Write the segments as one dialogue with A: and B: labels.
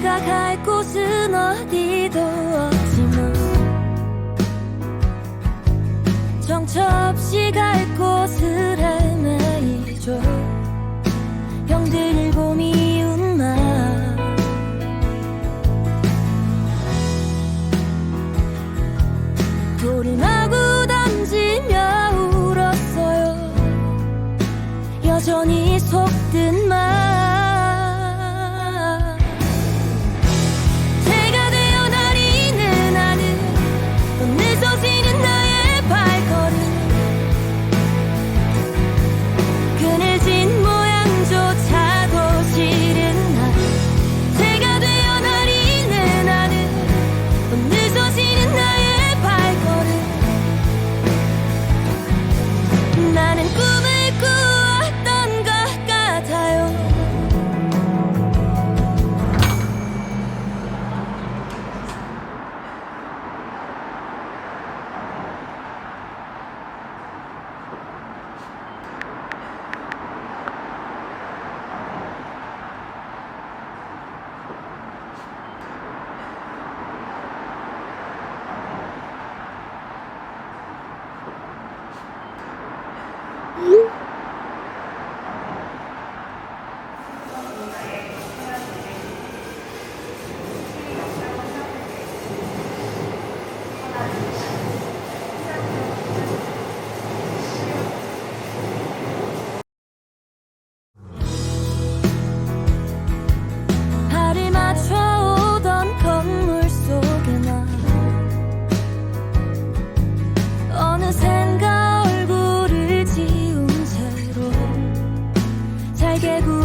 A: 내가 갈 곳은 어디도 없지만 정처 없이 갈 곳을 헤매이죠. 병들고 미운 마음. 돌을 别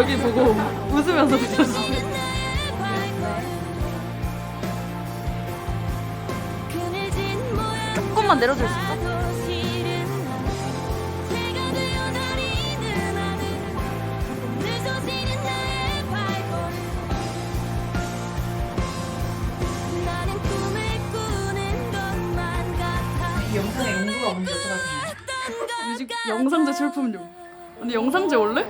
B: 여기 보고 웃으면서 드셔주세요. 조금만 내려줄 수 있어?
C: 영상의 온도가 뭔지 여쭤봐도 돼요?
B: 뮤직 영상제 출품료. 근데 영상제 원래?